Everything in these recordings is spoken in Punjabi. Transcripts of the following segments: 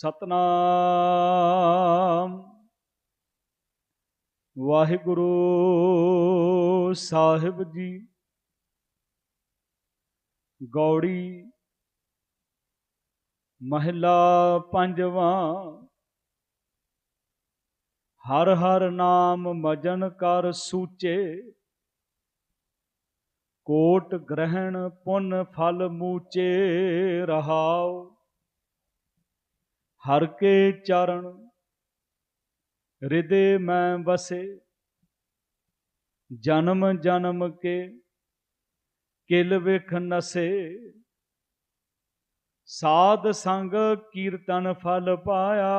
ਸਤਨਾਮ। ਵਾਹਿਗੁਰੂ ਸਾਹਿਬ ਜੀ, ਗੌੜੀ ਮਹਿਲਾ ਪੰਜਵਾਂ। ਹਰ ਹਰ ਨਾਮ ਮਜਨ ਕਰ ਸੂਚੇ, ਕੋਟ ਗ੍ਰਹਿਣ ਪੁੰਨ ਫਲ ਮੂਚੇ ਰਹਾਉ। ਹਰ ਕੇ ਚਰਨ ਹਿਰਦੇ ਮੈਂ ਵਸੇ, ਜਨਮ ਜਨਮ ਕੇ, ਕਿਲ ਵਿਖ ਨਸੇ। ਸਾਧ ਸੰਗ ਕੀਰਤਨ ਫਲ ਪਾਇਆ,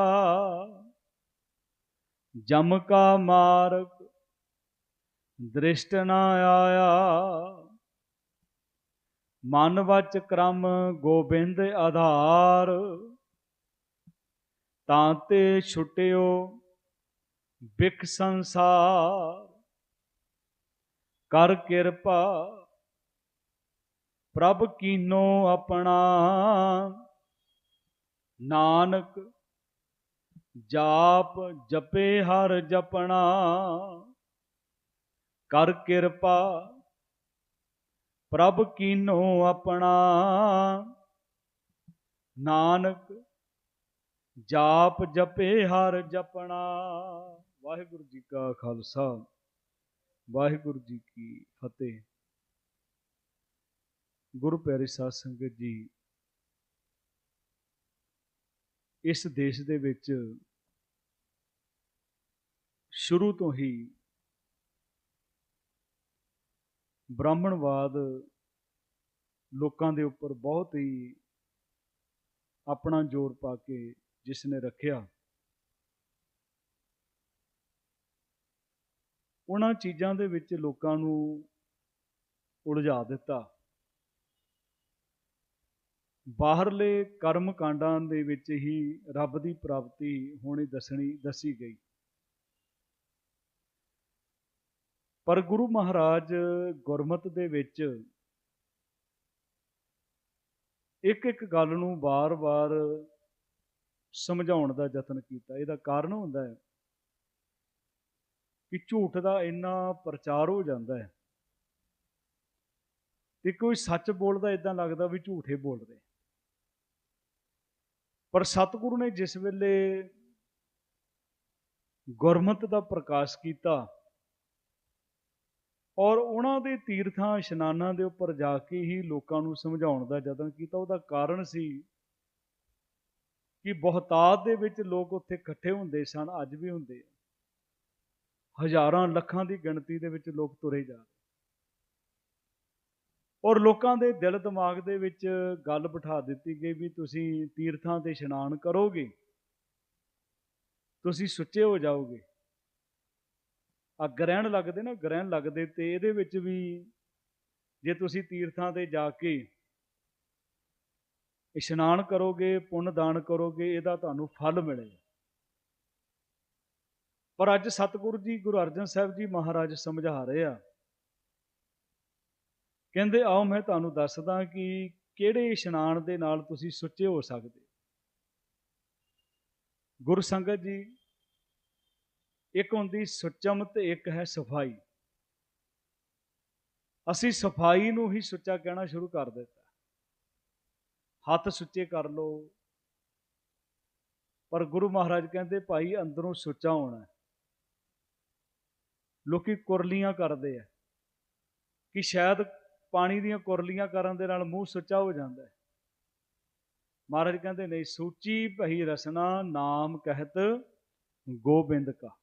ਜਮ ਕਾ ਮਾਰਗ ਦ੍ਰਿਸ਼ਟ ਨਾ ਆਇਆ। ਮਨ ਵਚ ਕ੍ਰਮ ਗੋਬਿੰਦ ਆਧਾਰ ਤਾਂ ਤੇ ਛੁਟਿਓ ਬਿਖ ਸੰਸਾਰ। ਕਰ ਕਿਰਪਾ, ਪ੍ਰਭ ਕੀਨੋ ਆਪਣਾ। ਨਾਨਕ, ਜਾਪ ਜਪੇ ਹਰ ਜਪਣਾ। ਕਰ ਕਿਰਪਾ, ਪ੍ਰਭ ਕੀਨੋ ਆਪਣਾ। ਨਾਨਕ ਜਾਪ ਜਪੇ ਹਰ ਜਪਣਾ। ਵਾਹਿਗੁਰੂ ਜੀ ਕਾ ਖਾਲਸਾ, ਵਾਹਿਗੁਰੂ ਜੀ ਕੀ ਫਤਿਹ। ਗੁਰੂ ਪਿਆਰੇ ਸਾਧ ਸੰਗਤ ਜੀ, ਇਸ ਦੇਸ਼ ਦੇ ਵਿੱਚ ਸ਼ੁਰੂ ਤੋਂ ਹੀ ਬ੍ਰਾਹਮਣਵਾਦ ਲੋਕਾਂ ਦੇ ਉੱਪਰ ਬਹੁਤ ਹੀ ਆਪਣਾ ਜ਼ੋਰ ਪਾ ਕੇ ਜਿਸ ਨੇ ਰੱਖਿਆ। ਉਹਨਾਂ ਚੀਜ਼ਾਂ ਦੇ ਵਿੱਚ ਲੋਕਾਂ ਨੂੰ ਉਲਝਾ ਦਿੱਤਾ। ਬਾਹਰਲੇ ਕਰਮ ਕਾਂਡਾਂ ਦੇ ਵਿੱਚ ਹੀ ਰੱਬ ਦੀ ਪ੍ਰਾਪਤੀ ਹੋਣੀ ਦੱਸਣੀ, ਦੱਸੀ ਗਈ। ਪਰ ਗੁਰੂ ਮਹਾਰਾਜ ਗੁਰਮਤ ਦੇ ਵਿੱਚ ਇੱਕ ਇੱਕ ਗੱਲ ਨੂੰ ਬਾਰ-ਬਾਰ ਸਮਝਾਉਣ ਦਾ ਯਤਨ ਕੀਤਾ। ਇਹਦਾ ਕਾਰਨ ਹੁੰਦਾ ਹੈ ਕਿ ਝੂਠ ਦਾ ਇੰਨਾ ਪ੍ਰਚਾਰ ਹੋ ਜਾਂਦਾ ਹੈ ਤੇ ਕੋਈ ਸੱਚ ਬੋਲਦਾ ਇਦਾਂ ਲੱਗਦਾ ਵੀ ਝੂਠੇ ਬੋਲ ਰਹੇ ਪਰ ਸਤਿਗੁਰੂ ਨੇ ਜਿਸ ਵੇਲੇ ਗੁਰਮਤ ਦਾ ਪ੍ਰਕਾਸ਼ ਕੀਤਾ ਔਰ ਉਹਨਾਂ ਦੇ ਤੀਰਥਾਂ, ਇਸ਼ਨਾਨਾਂ ਦੇ ਉੱਪਰ ਜਾ ਕੇ ਹੀ ਲੋਕਾਂ ਨੂੰ ਸਮਝਾਉਣ ਦਾ ਯਤਨ ਕੀਤਾ, ਉਹਦਾ ਕਾਰਨ ਸੀ ਕਿ ਬਹੁਤਾਤ ਦੇ ਵਿੱਚ ਲੋਕ ਉੱਥੇ ਇਕੱਠੇ ਹੁੰਦੇ ਸਨ, ਅੱਜ ਵੀ ਹੁੰਦੇ ਆ। ਹਜ਼ਾਰਾਂ ਲੱਖਾਂ ਦੀ ਗਿਣਤੀ ਦੇ ਵਿੱਚ ਲੋਕ ਤੁਰੇ ਜਾ ਰਹੇ। ਔਰ ਲੋਕਾਂ ਦੇ ਦਿਲ ਦਿਮਾਗ ਦੇ ਵਿੱਚ ਗੱਲ ਬਿਠਾ ਦਿੱਤੀ ਗਈ ਵੀ ਤੁਸੀਂ ਤੀਰਥਾਂ ਤੇ ਇਸ਼ਨਾਨ ਕਰੋਗੇ, ਤੁਸੀਂ ਸੁੱਚੇ ਹੋ ਜਾਓਗੇ। ਆ ਗ੍ਰਹਿਣ ਲੱਗਦੇ ਨਾ, ਗ੍ਰਹਿਣ ਲੱਗਦੇ ਤੇ ਇਹਦੇ ਵਿੱਚ ਵੀ ਜੇ ਤੁਸੀਂ ਤੀਰਥਾਂ ਤੇ ਜਾ ਕੇ ਇਸ਼ਨਾਨ ਕਰੋਗੇ, ਪੁੰਨ ਦਾਨ ਕਰੋਗੇ, ਇਹਦਾ ਤੁਹਾਨੂੰ ਫਲ ਮਿਲੇਗਾ। ਪਰ ਅੱਜ ਸਤਿਗੁਰੂ ਜੀ, ਗੁਰੂ ਅਰਜਨ ਸਾਹਿਬ ਜੀ ਮਹਾਰਾਜ ਸਮਝਾ ਰਹੇ ਆ। ਕਹਿੰਦੇ, ਆਓ ਮੈਂ ਤੁਹਾਨੂੰ ਦੱਸਦਾ ਕਿ ਕਿਹੜੇ ਇਸ਼ਨਾਨ ਦੇ ਨਾਲ ਤੁਸੀਂ ਸੁੱਚੇ ਹੋ ਸਕਦੇ। ਗੁਰੂ ਸੰਗਤ ਜੀ, ਇੱਕ ਹੁੰਦੀ ਸੁਚਮ ਤੇ ਇੱਕ ਹੈ ਸਫ਼ਾਈ। ਅਸੀਂ ਸਫ਼ਾਈ ਨੂੰ ਹੀ ਸੁੱਚਾ ਕਹਿਣਾ ਸ਼ੁਰੂ ਕਰ ਦਿੱਤਾ। ਹੱਥ ਸੁੱਚੇ ਕਰ ਲਓ। ਪਰ ਗੁਰੂ ਮਹਾਰਾਜ ਕਹਿੰਦੇ, ਭਾਈ, ਅੰਦਰੋਂ ਸੁੱਚਾ ਹੋਣਾ ਲੋਕੀ ਕੁਰਲੀਆਂ ਕਰਦੇ ਆ। ਕਿ ਸ਼ਾਇਦ ਪਾਣੀ ਦੀਆਂ ਕੁਰਲੀਆਂ ਕਰਨ ਦੇ ਨਾਲ ਮੂੰਹ ਸੁੱਚਾ ਹੋ ਜਾਂਦਾ ਹੈ। ਮਹਾਰਾਜ ਕਹਿੰਦੇ, ਨਹੀਂ, ਸੂਚੀ ਭਈ ਰਸਨਾ ਨਾਮ ਕਹਿਤ ਗੋਬਿੰਦ ਕਾ।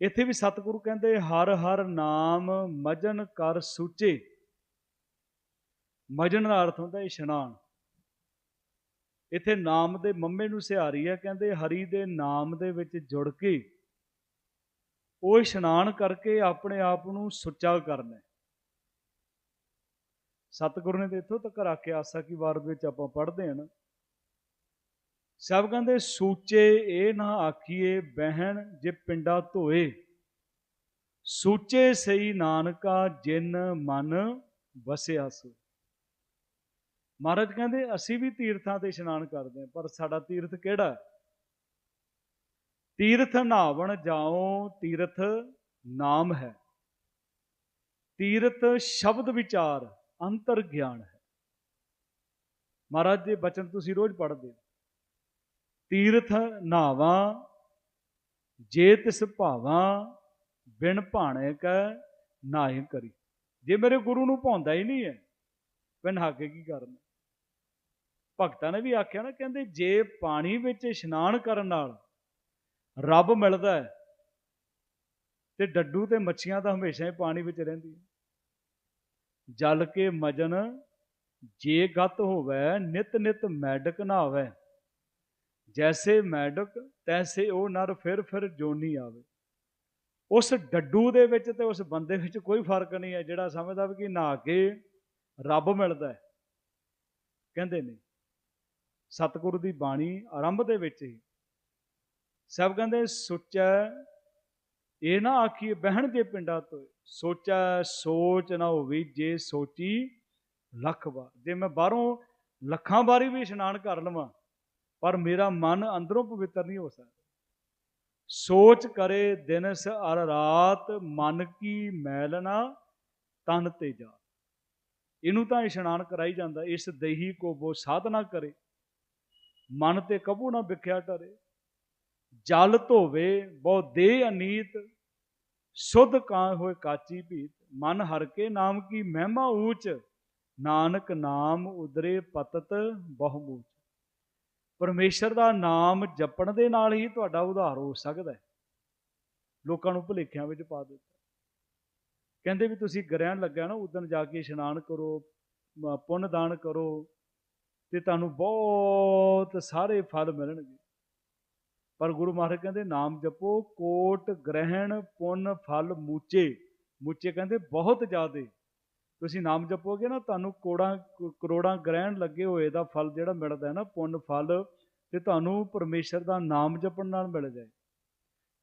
ਇੱਥੇ ਵੀ ਸਤਿਗੁਰੂ ਕਹਿੰਦੇ, ਹਰ ਹਰ ਨਾਮ ਮਜਨ ਕਰ ਸੂਚੇ। ਮਜਨ ਦਾ ਅਰਥ ਹੁੰਦਾ ਇਸ਼ਨਾਨ। ਇੱਥੇ ਨਾਮ ਦੇ ਮੰਮੇ ਨੂੰ ਸਿਹਾਰੀ ਹੈ ਕਹਿੰਦੇ ਹਰੀ ਦੇ ਨਾਮ ਦੇ ਵਿੱਚ ਜੁੜ ਕੇ ਉਹ ਇਸ਼ਨਾਨ ਕਰਕੇ ਆਪਣੇ ਆਪ ਨੂੰ ਸੁੱਚਾ ਕਰਨਾ ਸਤਿਗੁਰੂ ਨੇ ਤੇ ਇੱਥੋਂ ਤੱਕ ਰੱਖਿਆ ਆਸਾ ਕੀ ਵਾਰ ਵਿੱਚ ਆਪਾਂ ਪੜ੍ਹਦੇ ਹਾਂ ਸਭ ਕਹਿੰਦੇ, ਸੂਚੇ ਇਹ ਨਾ ਆਖੀਏ, ਬਹਿਣ ਜੇ ਪਿੰਡਾ ਧੋਏ। ਸੂਚੇ ਸਈ ਨਾਨਕਾ, ਜਿਨ ਮਨ ਵਸਿਆ ਸੋ। ਮਹਾਰਾਜ ਕਹਿੰਦੇ, ਅਸੀਂ ਵੀ ਤੀਰਥਾਂ ਤੇ ਇਸ਼ਨਾਨ ਕਰਦੇ ਹਾਂ, ਪਰ ਸਾਡਾ ਤੀਰਥ ਕਿਹੜਾ ਹੈ? ਤੀਰਥ ਨਾਵਣ ਜਾਓ ਤੀਰਥ ਨਾਮ ਹੈ। ਤੀਰਥ ਸ਼ਬਦ ਵਿਚਾਰ, ਅੰਤਰ ਗਿਆਨ ਹੈ। ਮਹਾਰਾਜ ਦੇ ਬਚਨ ਤੁਸੀਂ ਰੋਜ਼ ਪੜ੍ਹਦੇ ਹੋ। ਤੀਰਥ ਨਾਵਾਂ, ਜੇ ਤਿਸ ਭਾਵਾਂ, ਬਿਨ ਭਾਣੇ ਕੈ ਨਾਹੀ ਕਰੀ। ਜੇ ਮੇਰੇ ਗੁਰੂ ਨੂੰ ਭਾਉਂਦਾ ਹੀ ਨਹੀਂ ਹੈ ਫਿਰ ਨਹਾ ਕੇ ਕੀ ਕਰਨਾ ਭਗਤਾਂ ਨੇ ਵੀ ਆਖਿਆ ਨਾ, ਕਹਿੰਦੇ ਜੇ ਪਾਣੀ ਵਿੱਚ ਇਸ਼ਨਾਨ ਕਰਨ ਨਾਲ ਰੱਬ ਮਿਲਦਾ ਹੈ ਤੇ ਡੱਡੂ ਤੇ ਮੱਛੀਆਂ ਤਾਂ ਹਮੇਸ਼ਾ ਹੀ ਪਾਣੀ ਵਿੱਚ ਰਹਿੰਦੀਆਂ। ਜਲ ਕੇ ਮਜਨ ਜੇ ਗਤ ਹੋਵੇ, ਨਿਤ ਨਿਤ ਮੈਡਕ ਨਾ ਹੋਵੇ ਜੈਸੇ ਮੈਡਕ, ਤੈਸੇ ਉਹ ਨਰ ਫਿਰ ਫਿਰ ਜੋਨੀ ਆਵੇ। ਉਸ ਡੱਡੂ ਦੇ ਵਿੱਚ ਤੇ ਉਸ ਬੰਦੇ ਵਿੱਚ ਕੋਈ ਫ਼ਰਕ ਨਹੀਂ ਹੈ, ਜਿਹੜਾ ਸਮਝਦਾ ਵੀ ਕਿ ਨਹਾ ਕੇ ਰੱਬ ਮਿਲਦਾ ਹੈ। ਕਹਿੰਦੇ ਨੇ ਸਤਿਗੁਰੂ ਦੀ ਬਾਣੀ ਆਰੰਭ ਦੇ ਵਿੱਚ ਹੀ। ਸਭ ਕਹਿੰਦੇ, ਸੁੱਚਾ, ਇਹ ਨਾ ਆਖੀਏ, ਬਹਿਣ ਦੇ ਪਿੰਡਾਂ ਤੋਂ, ਸੋਚਾ, ਸੋਚ ਨਾ ਹੋਵੇ, ਜੇ ਸੋਚੀ, ਲੱਖ ਵਾਰ। ਜੇ ਮੈਂ ਬਾਹਰੋਂ ਲੱਖਾਂ ਵਾਰੀ ਵੀ ਇਸ਼ਨਾਨ ਕਰ ਲਵਾਂ, ਪਰ ਮੇਰਾ ਮਨ ਅੰਦਰੋਂ ਪਵਿੱਤਰ ਨਹੀਂ ਹੋ ਸਕਦਾ। ਸੋਚ ਕਰੇ ਦਿਨਸ ਅਰ ਰਾਤ, ਮਨ ਕੀ ਮੈਲ ਨਾ ਤਨ ਤੇ ਜਾ। ਇਹਨੂੰ ਤਾਂ ਇਸ਼ਨਾਨ ਕਰਾਈ ਜਾਂਦਾ, ਇਸ ਦੇਹੀ ਕੋ ਬੋ ਸਾਧਨਾ ਕਰੇ। ਮਨ ਤੇ ਕਬੂ ਨਾ ਵਿਖਿਆ ਟਰੇ ਜਲ ਧੋਵੇ, ਬਹੁ ਦੇ ਅਨੀਤ, ਸੁਧ ਕਾਂ ਹੋਏ ਕਾਚੀ ਭੀਤ। ਮਨ ਹਰ ਕੇ ਨਾਮ ਕੀ ਮਹਿਮਾ ਊਚ, ਨਾਨਕ ਨਾਮ ਉਦਰੇ ਪਤਤ ਬਹੁਮੂਚ ਪਰਮੇਸ਼ਰ ਦਾ ਨਾਮ ਜਪਣ ਦੇ ਨਾਲ ਹੀ ਤੁਹਾਡਾ ਉਧਾਰ ਹੋ ਸਕਦਾ ਹੈ। ਲੋਕਾਂ ਨੂੰ ਭੁਲੇਖਿਆਂ ਵਿੱਚ ਪਾ ਦਿੱਤਾ। ਕਹਿੰਦੇ ਵੀ ਤੁਸੀਂ ਗ੍ਰਹਿਣ ਲੱਗਿਆ ਨਾ ਉਦੋਂ ਜਾ ਕੇ ਇਸ਼ਨਾਨ ਕਰੋ, ਮ- ਪੁੰਨ ਦਾਨ ਕਰੋ ਤੇ ਤੁਹਾਨੂੰ ਬਹੁਤ ਸਾਰੇ ਫਲ ਮਿਲਣਗੇ। ਪਰ ਗੁਰੂ ਮਹਾਰਾਜ ਕਹਿੰਦੇ, ਨਾਮ ਜਪੋ, ਕੋਟ ਗ੍ਰਹਿਣ ਪੁੰਨ ਫਲ ਮੂਚੇ। ਮੂਚੇ ਕਹਿੰਦੇ ਬਹੁਤ ਜ਼ਿਆਦੇ। ਤੁਸੀਂ ਨਾਮ ਜਪੋਗੇ ਨਾ, ਤੁਹਾਨੂੰ ਕੋੜਾਂ, ਕਰੋੜਾਂ ਗ੍ਰਹਿਣ ਲੱਗੇ ਹੋਏ ਦਾ ਫਲ ਜਿਹੜਾ ਮਿਲਦਾ ਹੈ ਨਾ, ਪੁੰਨ ਫਲ, ਤੇ ਤੁਹਾਨੂੰ ਪਰਮੇਸ਼ਰ ਦਾ ਨਾਮ ਜਪਣ ਨਾਲ ਮਿਲ ਜਾਏ।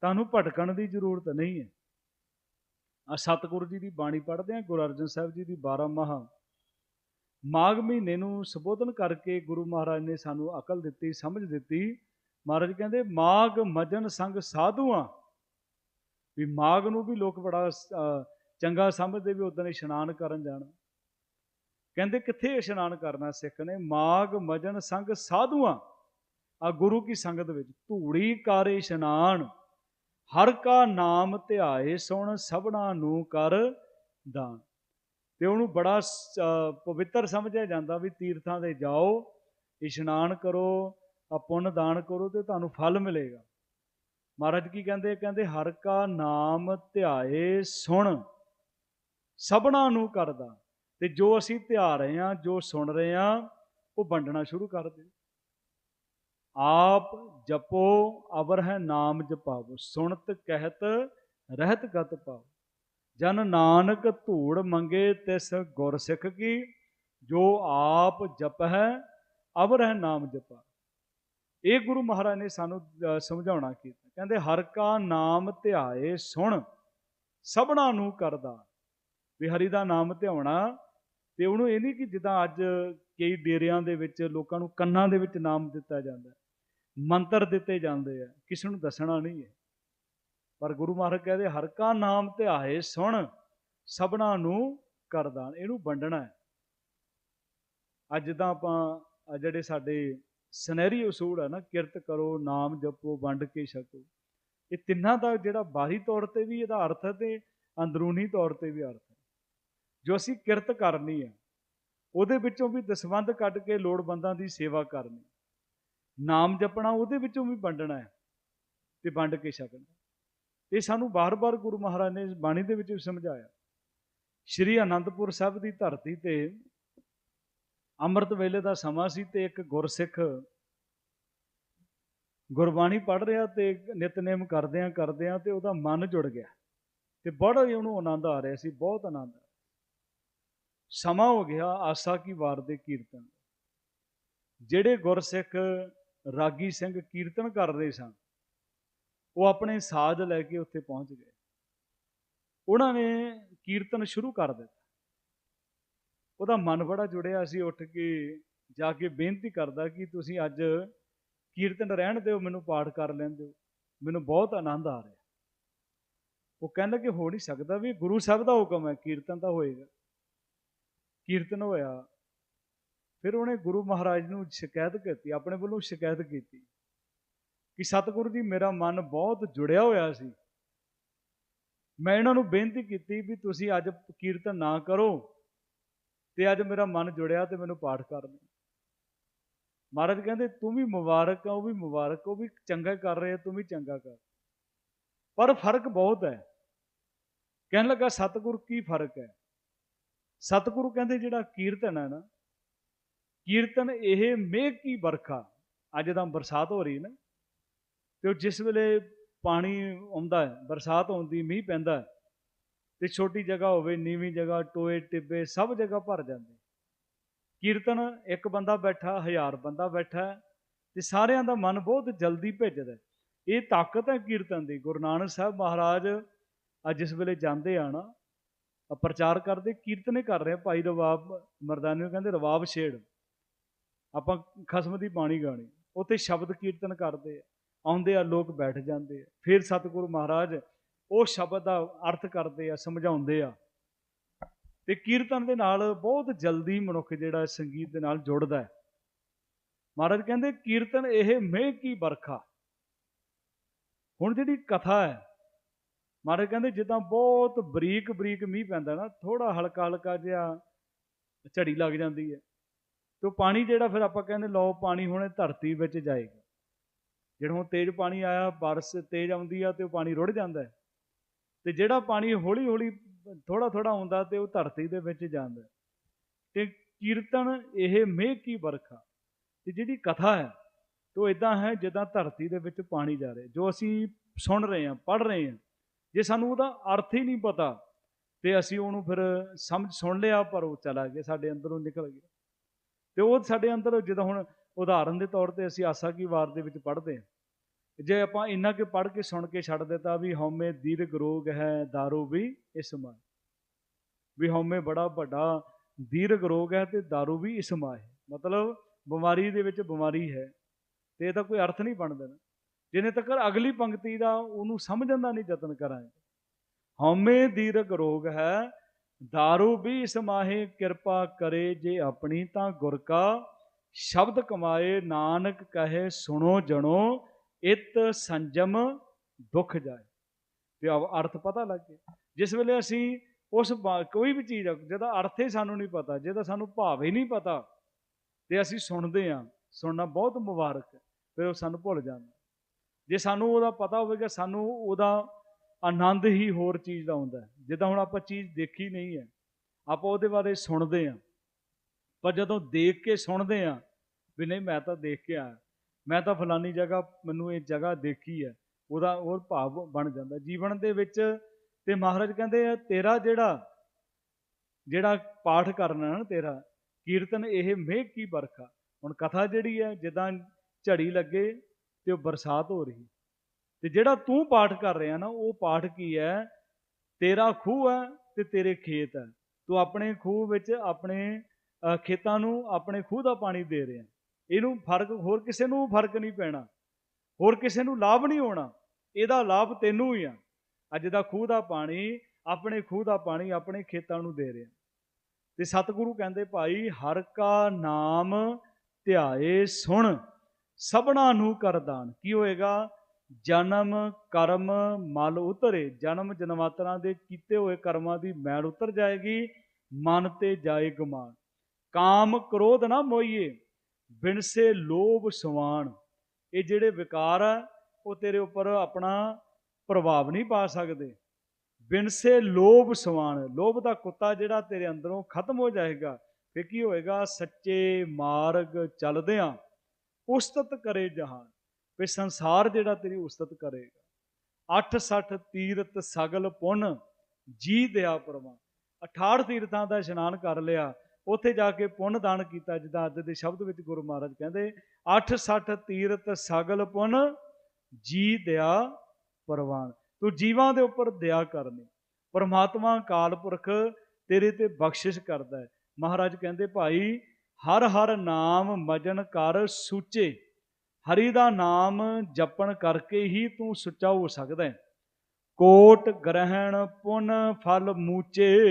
ਤੁਹਾਨੂੰ ਭਟਕਣ ਦੀ ਜ਼ਰੂਰਤ ਨਹੀਂ ਹੈ। ਆ ਸਤਿਗੁਰੂ ਜੀ ਦੀ ਬਾਣੀ ਪੜ੍ਹਦੇ ਆ ਗੁਰੂ ਅਰਜਨ ਸਾਹਿਬ ਜੀ ਦੀ 12 ਮਹਾ ਮਾਘ ਮਹੀਨੇ ਨੂੰ ਸੰਬੋਧਨ ਕਰਕੇ ਗੁਰੂ ਮਹਾਰਾਜ ਨੇ ਸਾਨੂੰ ਅਕਲ ਦਿੱਤੀ, ਸਮਝ ਦਿੱਤੀ। ਮਹਾਰਾਜ ਕਹਿੰਦੇ, ਮਾਘ ਮਜਨ ਸੰਗ ਸਾਧੂਆਂ। ਵੀ ਮਾਘ ਨੂੰ ਵੀ ਲੋਕ ਬੜਾ ਚੰਗਾ ਸਮਝਦੇ ਵੀ ਉਦੋਂ ਇਸ਼ਨਾਨ ਕਰਨ ਜਾਣਾ। ਕਹਿੰਦੇ, ਕਿੱਥੇ ਇਸ਼ਨਾਨ ਕਰਨਾ ਸਿੱਖ ਨੇ? ਮਾਘ ਮਜਨ ਸੰਗ ਸਾਧੂਆਂ। ਆ ਗੁਰੂ ਕੀ ਸੰਗਤ ਵਿੱਚ, ਧੂੜੀ ਕਰ ਇਸ਼ਨਾਨ, ਹਰ ਕਾ ਨਾਮ ਧਿਆਏ ਸੁਣ ਸਭਨਾ ਨੂੰ ਕਰ ਦਾਨ। ਤੇ ਉਹਨੂੰ ਬੜਾ ਪਵਿੱਤਰ ਸਮਝਿਆ ਜਾਂਦਾ ਵੀ ਤੀਰਥਾਂ ਤੇ ਜਾਓ, ਇਸ਼ਨਾਨ ਕਰੋ, ਆ ਪੁੰਨ ਦਾਨ ਕਰੋ ਤੇ ਤੁਹਾਨੂੰ ਫਲ ਮਿਲੇਗਾ। ਮਹਾਰਾਜ ਕੀ ਕਹਿੰਦੇ? ਕਹਿੰਦੇ, ਹਰ ਕਾ ਨਾਮ ਧਿਆਏ ਸੁਣ, ਸਭਨਾ ਨੂੰ ਕਰਦਾ। ਤੇ ਜੋ ਅਸੀਂ ਧਿਆ ਰਹੇ ਹਾਂ, ਜੋ ਸੁਣ ਰਹੇ ਹਾਂ, ਉਹ ਵੰਡਣਾ ਸ਼ੁਰੂ ਕਰ ਦਿਓ ਆਪ ਜਪੋ, ਅਵਰ ਹੈ ਨਾਮ ਜਪਾਵੋ, ਸੁਣਤ ਕਹਿਤ, ਰਹਿਤ ਗਤ ਪਾਓ ਜਨ ਨਾਨਕ ਧੂੜ ਮੰਗੇ ਤਿਸ ਗੁਰ ਸਿੱਖ ਕੀ, ਜੋ ਆਪ ਜਪ ਹੈ ਅਵਰ ਹੈ ਨਾਮ ਜਪਾ। ਇਹ ਗੁਰੂ ਮਹਾਰਾਜ ਨੇ ਸਾਨੂੰ ਸਮਝਾਉਣਾ ਕੀਤਾ। ਕਹਿੰਦੇ, ਹਰ ਕਾ ਨਾਮ ਧਿਆਏ ਸੁਣ, ਸਭਨਾ ਨੂੰ ਕਰਦਾ। ਵੀ ਹਰੀ ਦਾ ਨਾਮ ਧਿਆਉਣਾ, ਤੇ ਉਹਨੂੰ ਇਹ ਨਹੀਂ ਕਿ ਜਿੱਦਾਂ ਅੱਜ ਕਈ ਡੇਰਿਆਂ ਦੇ ਵਿੱਚ ਲੋਕਾਂ ਨੂੰ ਕੰਨਾਂ ਦੇ ਵਿੱਚ ਨਾਮ ਦਿੱਤਾ ਜਾਂਦਾ। ਮੰਤਰ ਦਿੱਤੇ ਜਾਂਦੇ ਆ, ਕਿਸੇ ਨੂੰ ਦੱਸਣਾ ਨਹੀਂ ਹੈ। ਪਰ ਗੁਰੂ ਮਹਾਰਾਜ ਕਹਿੰਦੇ, ਹਰ ਕਾ ਨਾਮ ਧਿਆਏ ਸੁਣ, ਸਭਨਾ ਨੂੰ ਕਰਦਾਨ ਇਹਨੂੰ ਵੰਡਣਾ ਹੈ। ਅੱਜ ਜਿੱਦਾਂ ਆਪਾਂ ਜਿਹੜੇ ਸਾਡੇ ਸੁਨਹਿਰੀ ਉਸੂਲ ਹੈ ਨਾ, ਕਿਰਤ ਕਰੋ, ਨਾਮ ਜਪੋ, ਵੰਡ ਕੇ ਛਕੋ, ਇਹ ਤਿੰਨਾਂ ਦਾ ਜਿਹੜਾ ਬਾਹਰੀ ਤੌਰ ਤੇ ਵੀ ਇਹਦਾ ਅਰਥ ਹੈ ਤੇ ਅੰਦਰੂਨੀ ਤੌਰ ਤੇ ਵੀ ਅਰਥ ਹੈ। ਜੋ ਅਸੀਂ ਕਿਰਤ ਕਰਨੀ ਹੈ, ਉਹਦੇ ਵਿੱਚੋਂ ਵੀ ਦਸਵੰਧ ਕੱਢ ਕੇ ਲੋੜਵੰਦਾਂ ਦੀ ਸੇਵਾ ਕਰਨੀ। ਨਾਮ ਜਪਣਾ ਉਹਦੇ ਵਿੱਚੋਂ ਵੀ ਵੰਡਣਾ ਹੈ ਤੇ ਵੰਡ ਕੇ ਛਕਣਾ। ਇਹ ਸਾਨੂੰ ਬਾਰ-ਬਾਰ ਗੁਰੂ ਮਹਾਰਾਜ ਨੇ ਬਾਣੀ ਦੇ ਵਿੱਚ ਵੀ ਸਮਝਾਇਆ। ਸ਼੍ਰੀ ਅਨੰਦਪੁਰ ਸਾਹਿਬ ਦੀ ਧਰਤੀ ਤੇ ਅੰਮ੍ਰਿਤ ਵੇਲੇ ਦਾ ਸਮਾਂ ਸੀ ਤੇ ਇੱਕ ਗੁਰਸਿੱਖ ਗੁਰਬਾਣੀ ਪੜ੍ਹ ਰਿਹਾ ਤੇ ਨਿਤਨੇਮ ਕਰਦਿਆਂ ਕਰਦਿਆਂ ਤੇ ਉਹਦਾ ਮਨ ਜੁੜ ਗਿਆ ਤੇ ਬੜਾ ਹੀ ਉਹਨੂੰ ਆਨੰਦ ਆ ਰਿਹਾ ਸੀ, ਬਹੁਤ ਆਨੰਦ ਸਮਾਂ ਹੋ ਗਿਆ ਆਸਾ ਕੀ ਵਾਰ ਦੇ ਕੀਰਤਨ। ਜਿਹੜੇ ਗੁਰਸਿੱਖ ਰਾਗੀ ਸਿੰਘ ਕੀਰਤਨ ਕਰ ਰਹੇ ਸਨ ਉਹ ਆਪਣੇ ਸਾਜ਼ ਲੈ ਕੇ ਉੱਥੇ ਪਹੁੰਚ ਗਏ। ਉਹਨਾਂ ਨੇ ਕੀਰਤਨ ਸ਼ੁਰੂ ਕਰ ਦਿੱਤਾ। ਉਹਦਾ ਮਨ ਬੜਾ ਜੁੜਿਆ ਸੀ ਉੱਠ ਕੇ, ਜਾ ਕੇ ਬੇਨਤੀ ਕਰਦਾ ਕਿ ਤੁਸੀਂ ਅੱਜ ਕੀਰਤਨ ਰਹਿਣ ਦਿਓ, ਮੈਨੂੰ ਪਾਠ ਕਰ ਲੈਣ ਦਿਓ। ਮੈਨੂੰ ਬਹੁਤ ਆਨੰਦ ਆ ਰਿਹਾ। ਉਹ ਕਹਿੰਦਾ ਕਿ ਹੋ ਨਹੀਂ ਸਕਦਾ ਵੀ ਗੁਰੂ ਸਾਹਿਬ ਦਾ ਹੁਕਮ ਹੈ, ਕੀਰਤਨ ਤਾਂ ਹੋਏਗਾ। ਕੀਰਤਨ ਹੋਇਆ। ਫਿਰ ਉਹਨੇ ਗੁਰੂ ਮਹਾਰਾਜ ਨੂੰ ਸ਼ਿਕਾਇਤ ਕੀਤੀ, ਆਪਣੇ ਵੱਲੋਂ ਸ਼ਿਕਾਇਤ ਕੀਤੀ। ਕਿ ਸਤਿਗੁਰੂ ਜੀ ਮੇਰਾ ਮਨ ਬਹੁਤ ਜੁੜਿਆ ਹੋਇਆ ਸੀ। ਮੈਂ ਇਹਨਾਂ ਨੂੰ ਬੇਨਤੀ ਕੀਤੀ ਵੀ ਤੁਸੀਂ ਅੱਜ ਕੀਰਤਨ ਨਾ ਕਰੋ ਤੇ ਅੱਜ ਮੇਰਾ ਮਨ ਜੁੜਿਆ ਤੇ ਮੈਨੂੰ ਪਾਠ ਕਰ ਦੇ ਮਹਾਰਾਜ ਕਹਿੰਦੇ, ਤੂੰ ਵੀ ਮੁਬਾਰਕ ਆ, ਉਹ ਵੀ ਮੁਬਾਰਕ, ਉਹ ਵੀ ਚੰਗਾ ਕਰ ਰਹੇ ਆ, ਤੂੰ ਵੀ ਚੰਗਾ ਕਰ। ਪਰ ਫ਼ਰਕ ਬਹੁਤ ਹੈ। ਕਹਿਣ ਲੱਗਾ, ਸਤਿਗੁਰ ਕੀ ਫ਼ਰਕ ਹੈ? ਸਤਿਗੁਰੂ ਕਹਿੰਦੇ, ਜਿਹੜਾ ਕੀਰਤਨ ਹੈ ਨਾ, ਕੀਰਤਨ ਇਹ ਮੇਘ ਕੀ ਵਰਖਾ, ਅੱਜ ਤਾਂ ਬਰਸਾਤ ਹੋ ਰਹੀ ਨਾ ਤੇ ਉਹ ਜਿਸ ਵੇਲੇ ਪਾਣੀ ਆਉਂਦਾ ਹੈ ਬਰਸਾਤ ਆਉਂਦੀ ਮੀਂਹ ਪੈਂਦਾ ਹੈ, ਤੇ ਛੋਟੀ ਜਗ੍ਹਾ ਹੋਵੇ ਨੀਵੀਂ ਜਗ੍ਹਾ ਟੋਏ ਟਿੱਬੇ ਸਭ ਜਗ੍ਹਾ ਭਰ ਜਾਂਦੇ। ਕੀਰਤਨ ਇੱਕ ਬੰਦਾ ਬੈਠਾ ਹਜ਼ਾਰ ਬੰਦਾ ਬੈਠਾ ਹੈ, ਤੇ ਸਾਰਿਆਂ ਦਾ ਮਨ ਬਹੁਤ ਜਲਦੀ ਭਿੱਜਦਾ ਇਹ ਤਾਕਤ ਹੈ ਕੀਰਤਨ ਦੀ। ਗੁਰੂ ਨਾਨਕ ਸਾਹਿਬ ਮਹਾਰਾਜ ਅੱਜ ਜਿਸ ਵੇਲੇ ਜਾਂਦੇ ਆ ਨਾ ਪ੍ਰਚਾਰ ਕਰਦੇ ਕੀਰਤਨੇ ਕਰ ਰਹੇ ਭਾਈ ਰਵਾਬ ਮਰਦਾਨੀ ਨੂੰ ਕਹਿੰਦੇ ਰਵਾਬ ਛੇੜ। ਆਪਾਂ ਖਸਮ ਦੀ ਬਾਣੀ ਗਾਣੀ ਉੱਥੇ ਸ਼ਬਦ ਕੀਰਤਨ ਕਰਦੇ ਆ। ਆਉਂਦੇ ਆ, ਲੋਕ ਬੈਠ ਜਾਂਦੇ ਆ। ਫਿਰ ਸਤਿਗੁਰੂ ਮਹਾਰਾਜ ਉਹ ਸ਼ਬਦ ਦਾ ਅਰਥ ਕਰਦੇ ਆ, ਸਮਝਾਉਂਦੇ ਆ। ਤੇ ਕੀਰਤਨ ਦੇ ਨਾਲ ਬਹੁਤ ਜਲਦੀ ਮਨੁੱਖ ਜਿਹੜਾ ਸੰਗੀਤ ਦੇ ਨਾਲ ਜੁੜਦਾ ਹੈ। ਮਹਾਰਾਜ ਕਹਿੰਦੇ, ਕੀਰਤਨ ਇਹ ਮੇਘ ਕੀ ਵਰਖਾ? ਹੁਣ ਜਿਹੜੀ ਕਥਾ ਹੈ, ਮਹਾਰਾਜ ਕਹਿੰਦੇ ਜਿੱਦਾਂ ਬਹੁਤ ਬਰੀਕ ਬਰੀਕ ਮੀਂਹ ਪੈਂਦਾ ਨਾ ਥੋੜਾ ਹਲਕਾ ਹਲਕਾ ਜਿਹਾ ਝੜੀ ਲੱਗ ਜਾਂਦੀ ਹੈ। ਤੇ ਉਹ ਪਾਣੀ ਜਿਹੜਾ ਫਿਰ ਆਪਾਂ ਕਹਿੰਦੇ, ਲਓ ਪਾਣੀ ਹੁਣ ਇਹ ਧਰਤੀ ਵਿੱਚ ਜਾਏਗਾ। ਜਿਹੜਾ ਹੁਣ ਤੇਜ਼ ਪਾਣੀ ਆਇਆ, ਬਾਰਿਸ਼ ਤੇਜ਼ ਆਉਂਦੀ ਆ ਤੇ ਉਹ ਪਾਣੀ ਰੁੜ ਜਾਂਦਾ ਹੈ। ਤੇ ਜਿਹੜਾ ਪਾਣੀ ਹੌਲੀ ਹੌਲੀ ਥੋੜਾ ਥੋੜਾ ਆਉਂਦਾ ਤੇ ਉਹ ਧਰਤੀ ਦੇ ਵਿੱਚ ਜਾਂਦਾ ਹੈ। ਤੇ ਕੀਰਤਨ ਇਹ ਮੇਘ ਕੀ ਵਰਖਾ ਤੇ ਜਿਹੜੀ ਕਥਾ ਹੈ ਤੇ ਉਹ ਇਦਾਂ ਹੈ ਜਿੱਦਾਂ ਧਰਤੀ ਦੇ ਵਿੱਚ ਪਾਣੀ ਜਾ ਰਿਹਾ ਜੋ ਅਸੀਂ ਸੁਣ ਰਹੇ ਹਾਂ, ਪੜ੍ਹ ਰਹੇ ਹਾਂ, ਜੇ ਸਾਨੂੰ ਉਹਦਾ ਅਰਥ ਹੀ ਨਹੀਂ ਪਤਾ, ਤੇ ਅਸੀਂ ਉਹਨੂੰ ਫਿਰ ਸਮਝ ਸੁਣ ਲਿਆ ਪਰ ਉਹ ਚਲਾ ਗਿਆ, ਸਾਡੇ ਅੰਦਰੋਂ ਨਿਕਲ ਗਿਆ। ਤੇ ਉਹ ਸਾਡੇ ਅੰਦਰ ਜਦੋਂ ਹੁਣ ਉਦਾਹਰਨ ਦੇ ਤੌਰ ਤੇ ਅਸੀਂ ਆਸਾ ਕੀ ਵਾਰ ਦੇ ਵਿੱਚ ਪੜ੍ਹਦੇ ਹਾਂ ਜੇ ਆਪਾਂ ਇੰਨਾ ਕਿ ਪੜ੍ਹ ਕੇ ਸੁਣ ਕੇ ਛੱਡ ਦਿੱਤਾ ਵੀ ਹਉਮੈ ਦੀਰਘ ਰੋਗ ਹੈ दारू ਵੀ ਇਸ ਮਾਏ ਵੀ ਹਉਮੈ ਬੜਾ ਵੱਡਾ ਦੀਰਘ ਰੋਗ ਹੈ ਤੇ दारू ਵੀ ਇਸ ਮਾਏ ਮਤਲਬ ਬਿਮਾਰੀ ਦੇ ਵਿੱਚ ਬਿਮਾਰੀ ਹੈ ਤੇ ਇਹਦਾ ਕੋਈ ਅਰਥ ਨਹੀਂ ਬਣਦਾ ਨਾ ਜਿੰਨੇ ਤੱਕ ਅਗਲੀ ਪੰਕਤੀ ਦਾ ਉਹਨੂੰ ਸਮਝਣ ਦਾ ਨਹੀਂ ਯਤਨ ਕਰਾਂਗੇ ਹਉਮੈ ਦੀਰਘ ਰੋਗ ਹੈ दारू ਵੀ ਇਸ ਮਾਹੇ ਕਿਰਪਾ ਕਰੇ ਜੇ ਆਪਣੀ ਤਾਂ ਗੁਰ ਕਾ ਸ਼ਬਦ ਕਮਾਏ ਨਾਨਕ ਕਹੇ ਸੁਣੋ ਜਣੋ ਇਤ ਸੰਜਮ ਦੁਖ ਜਾਏ। ਤੇ ਆਹ ਅਰਥ ਪਤਾ ਲੱਗ ਗਿਆ। ਜਿਸ ਵੇਲੇ ਅਸੀਂ ਉਸ ਬਾ- ਕੋਈ ਵੀ ਚੀਜ਼ ਆ, ਜਿਹਦਾ ਅਰਥ ਹੀ ਸਾਨੂੰ ਨਹੀਂ ਪਤਾ ਜਿਹਦਾ ਸਾਨੂੰ ਭਾਵ ਹੀ ਨਹੀਂ ਪਤਾ ਤੇ ਅਸੀਂ ਸੁਣਦੇ ਆ ਸੁਣਨਾ ਬਹੁਤ ਮੁਬਾਰਕ ਹੈ ਫਿਰ ਉਹ ਸਾਨੂੰ ਭੁੱਲ ਜਾਂਦਾ। ਜੇ ਸਾਨੂੰ ਉਹਦਾ ਪਤਾ ਹੋਵੇਗਾ ਸਾਨੂੰ ਉਹਦਾ ਆਨੰਦ ਹੀ ਹੋਰ ਚੀਜ਼ ਦਾ ਆਉਂਦਾ ਜਿੱਦਾਂ ਹੁਣ ਆਪਾਂ ਚੀਜ਼ ਦੇਖੀ ਨਹੀਂ ਹੈ ਆਪਾਂ ਉਹਦੇ ਬਾਰੇ ਸੁਣਦੇ ਆ ਪਰ ਜਦੋਂ ਦੇਖ ਕੇ ਸੁਣਦੇ ਆ ਵੀ ਨਹੀਂ, ਮੈਂ ਤਾਂ ਦੇਖ ਕੇ ਆਇਆ। ਮੈਂ ਤਾਂ ਫਲਾਨੀ ਜਗ੍ਹਾ ਮੈਨੂੰ ਇਹ ਜਗ੍ਹਾ ਦੇਖੀ ਹੈ, ਉਹਦਾ ਹੋਰ ਭਾਵ ਬਣ ਜਾਂਦਾ। ਜੀਵਨ ਦੇ ਵਿੱਚ ਤੇ ਮਹਾਰਾਜ ਕਹਿੰਦੇ ਆ, ਤੇਰਾ ਜਿਹੜਾ ਜਿਹੜਾ ਪਾਠ ਕਰਨਾ ਨਾ ਤੇਰਾ, ਕੀਰਤਨ ਇਹ ਮੇਘ ਕੀ ਵਰਖਾ ਹੁਣ ਕਥਾ ਜਿਹੜੀ ਹੈ, ਜਿੱਦਾਂ ਝੜੀ ਲੱਗੇ ਤੇ ਉਹ ਬਰਸਾਤ ਹੋ ਰਹੀ। ਤੇ ਜਿਹੜਾ ਤੂੰ ਪਾਠ ਕਰ ਰਿਹਾ ਨਾ, ਉਹ ਪਾਠ ਕੀ ਹੈ? ਤੇਰਾ ਖੂਹ ਹੈ ਤੇ ਤੇਰੇ ਖੇਤ ਹੈ। ਤੂੰ ਆਪਣੇ ਖੂਹ ਵਿੱਚ ਆਪਣੇ ਖੇਤਾਂ ਨੂੰ ਆਪਣੇ ਖੂਹ ਦਾ ਪਾਣੀ ਦੇ ਰਿਹਾ ਇਹਨੂੰ ਫ਼ਰਕ, ਹੋਰ ਕਿਸੇ ਨੂੰ ਫ਼ਰਕ ਨਹੀਂ ਪੈਣਾ। ਹੋਰ ਕਿਸੇ ਨੂੰ ਲਾਭ ਨਹੀਂ ਹੋਣਾ। ਇਹਦਾ ਲਾਭ ਤੈਨੂੰ ਹੀ ਆ। ਅੱਜ ਦਾ ਖੂਹ ਦਾ ਪਾਣੀ, ਆਪਣੇ ਖੂਹ ਦਾ ਪਾਣੀ ਆਪਣੇ ਖੇਤਾਂ ਨੂੰ ਦੇ ਰਿਹਾ ਤੇ ਸਤਿਗੁਰੂ ਕਹਿੰਦੇ, ਭਾਈ, ਹਰ ਕਾ ਨਾਮ ਧਿਆਏ ਸੁਣ, ਸਭਨਾ ਨੂੰ ਕਰਦਾਨ ਕੀ ਹੋਏਗਾ? ਜਨਮ, ਕਰਮ, ਮਲ ਉਤਰੇ। ਜਨਮ ਜਨਮਾਤਰਾਂ ਦੇ ਕੀਤੇ ਹੋਏ ਕਰਮਾਂ ਦੀ ਮੈਲ ਉਤਰ ਜਾਏਗੀ, ਮਨ ਤੇ ਜਾਏ ਗਮਾਨ ਕਾਮ ਕ੍ਰੋਧ ਨਾ ਮੋਈਏ ਬਿਨਸੇ ਲੋਭ ਸਵਾਨ ਇਹ ਜਿਹੜੇ ਵਿਕਾਰ ਆ, ਉਹ ਤੇਰੇ ਉੱਪਰ ਆਪਣਾ ਪ੍ਰਭਾਵ ਨਹੀਂ ਪਾ ਸਕਦੇ। ਬਿਨਸੇ ਲੋਭ ਸਵਾਨ ਲੋਭ ਦਾ ਕੁੱਤਾ ਜਿਹੜਾ ਤੇਰੇ ਅੰਦਰੋਂ ਖਤਮ ਹੋ ਜਾਏਗਾ ਫੇ ਕੀ ਹੋਏਗਾ? ਸੱਚੇ ਮਾਰਗ ਚੱਲਦਿਆਂ ਉਸਤਤ ਕਰੇ ਜਹਾਨ। ਵੀ ਸੰਸਾਰ ਜਿਹੜਾ ਤੇਰੀ ਉਸਤਤ ਕਰੇਗਾ। 68 ਤੀਰਤ ਸਗਲ ਪੁੰਨ, ਜੀ ਦਿਆ ਪ੍ਰਵਾਨ 68 ਤੀਰਥਾਂ ਦਾ ਇਸ਼ਨਾਨ ਕਰ ਲਿਆ ਉੱਥੇ ਜਾ ਕੇ ਪੁੰਨ ਦਾਨ ਕੀਤਾ, ਜਿੱਦਾਂ ਅੱਜ ਦੇ ਸ਼ਬਦ ਵਿੱਚ ਗੁਰੂ ਮਹਾਰਾਜ ਕਹਿੰਦੇ 68 ਤੀਰਤ ਸਗਲ ਪੁੰਨ, ਜੀ ਦਿਆ ਪ੍ਰਵਾਨ। ਤੂੰ ਜੀਵਾਂ ਦੇ ਉੱਪਰ ਦਇਆ ਕਰਨੀ ਪਰਮਾਤਮਾ ਕਾਲ ਪੁਰਖ, ਤੇਰੇ ਤੇ ਬਖਸ਼ਿਸ਼ ਕਰਦਾ ਹੈ। ਮਹਾਰਾਜ ਕਹਿੰਦੇ, ਭਾਈ, ਹਰ ਹਰ ਨਾਮ ਮਜਨ ਕਰ ਸੂਚੇ। ਹਰੀ ਦਾ ਨਾਮ ਜਪਣ ਕਰਕੇ ਹੀ ਤੂੰ ਸੁੱਚਾ ਹੋ ਸਕਦਾ ਹੈ। ਕੋਟ ਗ੍ਰਹਿਣ ਪੁਨ ਫਲ ਮੂਚੇ।